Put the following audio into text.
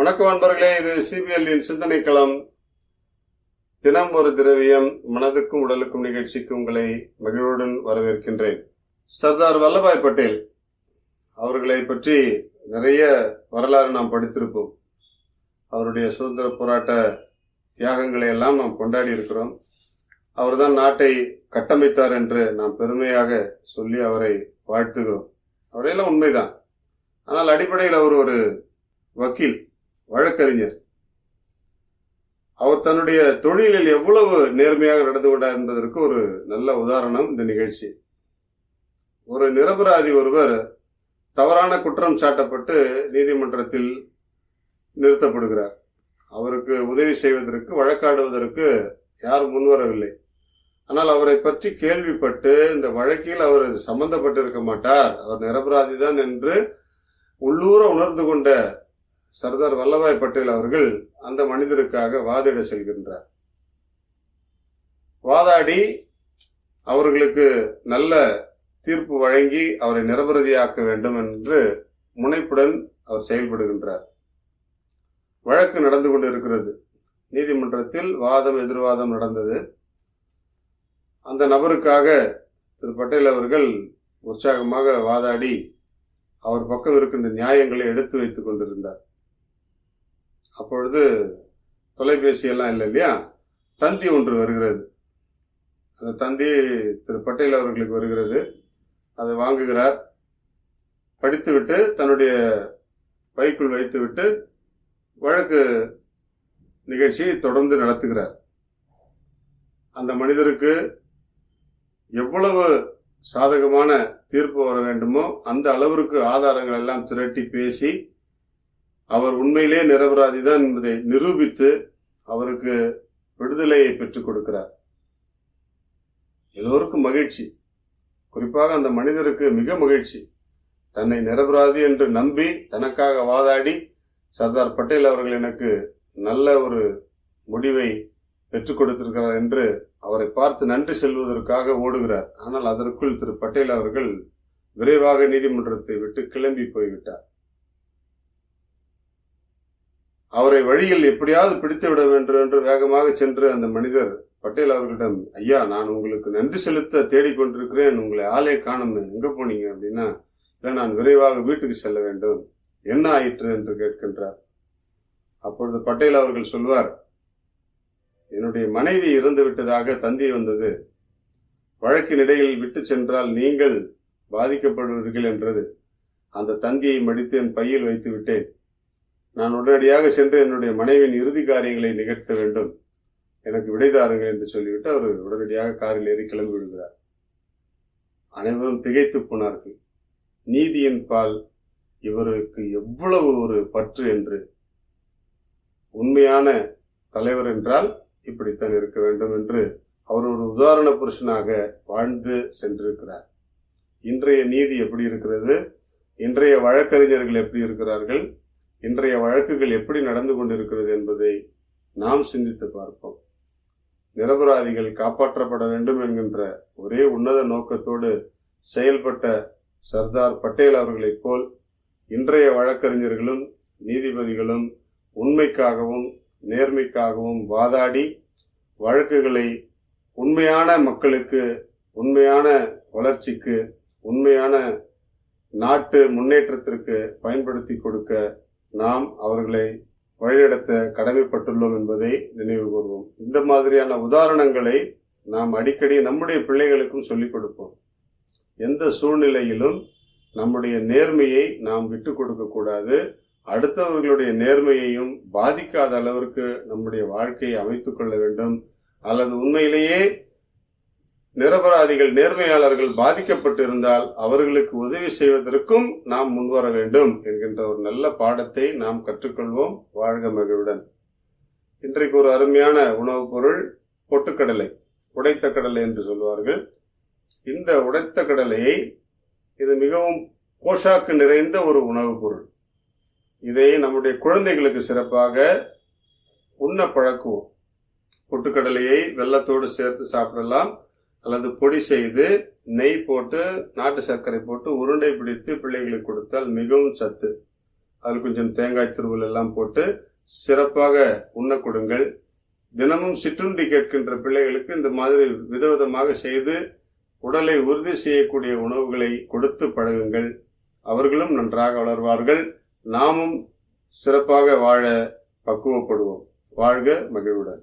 வணக்கம் அன்பர்களே இது சிபிஎல்லின் சிந்தனை களம். தினம் ஒரு திரவியம் மனதுக்கும் உடலுக்கும் நிகழ்ச்சிக்கு உங்களை மகிழ்வுடன் வரவேற்கின்றேன். சர்தார் வல்லபாய் பட்டேல் அவர்களை பற்றி நிறைய வரலாறு நாம் படித்திருப்போம். அவருடைய சுதந்திர போராட்ட தியாகங்களை எல்லாம் நாம் கொண்டாடி இருக்கிறோம். அவர்தான் நாட்டை கட்டமைத்தார் என்று நாம் பெருமையாக சொல்லி அவரை வாழ்த்துகிறோம். அவரையெல்லாம் உண்மைதான். ஆனால் அடிப்படையில் அவர் ஒரு வக்கீல். வழக்கறிஞர். அவர் தன்னுடைய தொழிலில் எவ்வளவு நேர்மையாக நடந்து கொண்டார் என்பதற்கு ஒரு நல்ல உதாரணம் இந்த நிகழ்ச்சி. ஒரு நிரபராதி ஒருவர் தவறான குற்றம் சாட்டப்பட்டு நீதிமன்றத்தில் நிறுத்தப்படுகிறார். அவருக்கு உதவி செய்வதற்கு வழக்காடுவதற்கு யாரும் முன்வரவில்லை ஆனால் அவரை பற்றி கேள்விப்பட்டு இந்த வழக்கில் அவர் சம்பந்தப்பட்டிருக்க மாட்டார். அவர் நிரபராதி தான் என்று உள்ளூர உணர்ந்து கொண்ட சர்தார் வல்லபாய் பட்டேல் அவர்கள் அந்த மனிதருக்காக வாதிட செல்கின்றார். வாதாடி அவர்களுக்கு நல்ல தீர்ப்பு வழங்கி அவரை நிரபரதியாக்க வேண்டும் என்று முனைப்புடன் அவர் செயல்படுகின்றார். வழக்கு நடந்து கொண்டிருக்கிறது. நீதிமன்றத்தில் வாதம் எதிர்வாதம் நடந்தது. அந்த நபருக்காக திரு பட்டேல் அவர்கள் உற்சாகமாக வாதாடி அவர் பக்கம் இருக்கின்ற நியாயங்களை எடுத்து வைத்துக் கொண்டிருந்தார். அப்பொழுது தொலைபேசி எல்லாம் இல்லை இல்லையா? தந்தி ஒன்று வருகிறது. அந்த தந்தி திரு பட்டேல் அவர்களுக்கு வருகிறது. அதை வாங்குகிறார். படித்துவிட்டு தன்னுடைய பைக்குள் வைத்துவிட்டு வழக்கு நிகழ்ச்சியை தொடர்ந்து நடத்துகிறார். அந்த மனிதருக்கு எவ்வளவு சாதகமான தீர்ப்பு வர வேண்டுமோ அந்த அளவிற்கு ஆதாரங்கள் எல்லாம் திரட்டி பேசி அவர் உண்மையிலே நிரபராதி தான் என்பதை நிரூபித்து அவருக்கு விடுதலையை பெற்றுக் கொடுக்கிறார். எல்லோருக்கும் மகிழ்ச்சி. குறிப்பாக அந்த மனிதருக்கு மிக மகிழ்ச்சி. தன்னை நிரபராதி என்று நம்பி தனக்காக வாதாடி சர்தார் பட்டேல் அவர்கள் எனக்கு நல்ல ஒரு முடிவை பெற்றுக் கொடுத்திருக்கிறார் என்று அவரை பார்த்து நன்றி செல்வதற்காக ஓடுகிறார். ஆனால் அதற்குள் திரு பட்டேல் அவர்கள் விரைவாக நீதிமன்றத்தை விட்டு கிளம்பி போய்விட்டார். அவரை வழியில் எப்படியாவது பிடித்து விட வேண்டும் என்று வேகமாக சென்று அந்த மனிதர் பட்டேல் அவர்களிடம் ஐயா நான் உங்களுக்கு நன்றி செலுத்த தேடிக்கொண்டிருக்கிறேன் உங்களை ஆளே காணும். எங்க போனீங்க? அப்படின்னா இல்லை நான் விரைவாக வீட்டுக்கு செல்ல வேண்டும். என்ன ஆயிற்று? என்று கேட்கின்றார். அப்பொழுது பட்டேல் அவர்கள் சொல்வார் என்னுடைய மனைவி இறந்து விட்டதாக தந்தி வந்தது. வழக்கின் இடையில் விட்டு சென்றால் நீங்கள் பாதிக்கப்படுவீர்கள் என்றது. அந்த தந்தியை மடித்து என் பையில் வைத்து விட்டேன். நான் உடனடியாக சென்று என்னுடைய மனைவியின் இறுதி காரியங்களை நிகழ்த்த வேண்டும். எனக்கு விடைதாருங்கள் என்று சொல்லிவிட்டு அவர் உடனடியாக காரில் ஏறி கிளம்பி விடுகிறார். அனைவரும் திகைத்து போனார்கள். நீதியின் பால் இவருக்கு எவ்வளவு ஒரு பற்று என்று. உண்மையான தலைவர் என்றால் இப்படித்தான் இருக்க வேண்டும் என்று அவர் ஒரு உதாரண புருஷனாக வாழ்ந்து சென்றிருக்கிறார். இன்றைய நீதி எப்படி இருக்கிறது? இன்றைய வழக்கறிஞர்கள் எப்படி இருக்கிறார்கள்? இன்றைய வழக்குகள் எப்படி நடந்து கொண்டிருக்கிறது என்பதை நாம் சிந்தித்து பார்ப்போம். நிரபராதிகள் காப்பாற்றப்பட வேண்டும் என்கின்ற ஒரே உன்னத நோக்கத்தோடு செயல்பட்ட சர்தார் பட்டேல் அவர்களைப் போல் இன்றைய வழக்கறிஞர்களும் நீதிபதிகளும் உண்மைக்காகவும் நேர்மைக்காகவும் வாதாடி வழக்குகளை உண்மையான மக்களுக்கு உண்மையான வளர்ச்சிக்கு உண்மையான நாட்டு முன்னேற்றத்திற்கு பயன்படுத்தி கொடுக்க நாம் அவர்களை வழிநடத்த கடமைப்பட்டுள்ளோம் என்பதை நினைவு கூறுவோம் இந்த மாதிரியான உதாரணங்களை நாம் அடிக்கடி நம்முடைய பிள்ளைகளுக்கும் சொல்லிக் கொடுப்போம். எந்த சூழ்நிலையிலும் நம்முடைய நேர்மையை நாம் விட்டு கொடுக்க கூடாது. அடுத்தவர்களுடைய நேர்மையையும் பாதிக்காத அளவிற்கு நம்முடைய வாழ்க்கையை அமைத்துக் கொள்ள வேண்டும். அல்லது உண்மையிலேயே நிரபராதிகள் நேர்மையாளர்கள் பாதிக்கப்பட்டிருந்தால் அவர்களுக்கு உதவி செய்வதற்கும் நாம் முன்வர வேண்டும் என்கின்ற ஒரு நல்ல பாடத்தை நாம் கற்றுக்கொள்வோம். வாழ்க மகிழ்வுடன். இன்றைக்கு ஒரு அருமையான உணவுப் பொருள் பொட்டுக்கடலை உடைத்த கடலை என்று சொல்வார்கள். இந்த உடைத்த கடலையை இது மிகவும் போஷாக்கு நிறைந்த ஒரு உணவுப் பொருள். இதை நம்முடைய குழந்தைகளுக்கு சிறப்பாக உண்ண பழக்குவோம். பொட்டுக்கடலையை வெள்ளத்தோடு சேர்த்து சாப்பிடலாம். அல்லது பொடி செய்து நெய் போட்டு நாட்டு சர்க்கரை போட்டு உருண்டை பிடித்து பிள்ளைகளுக்கு கொடுத்தால் மிகவும் சத்து. அதில் கொஞ்சம் தேங்காய் திருவல் எல்லாம் போட்டு சிறப்பாக உண்ண கொடுங்கள். தினமும் சிற்றுண்டி கேட்கின்ற பிள்ளைகளுக்கு இந்த மாதிரி விதவிதமாக செய்து உடலை உறுதி செய்யக்கூடிய உணவுகளை கொடுத்து பழகுங்கள். அவர்களும் நன்றாக வளர்வார்கள். நாமும் சிறப்பாக வாழ பக்குவப்படுவோம். வாழ்க மகிழ்வுடன்.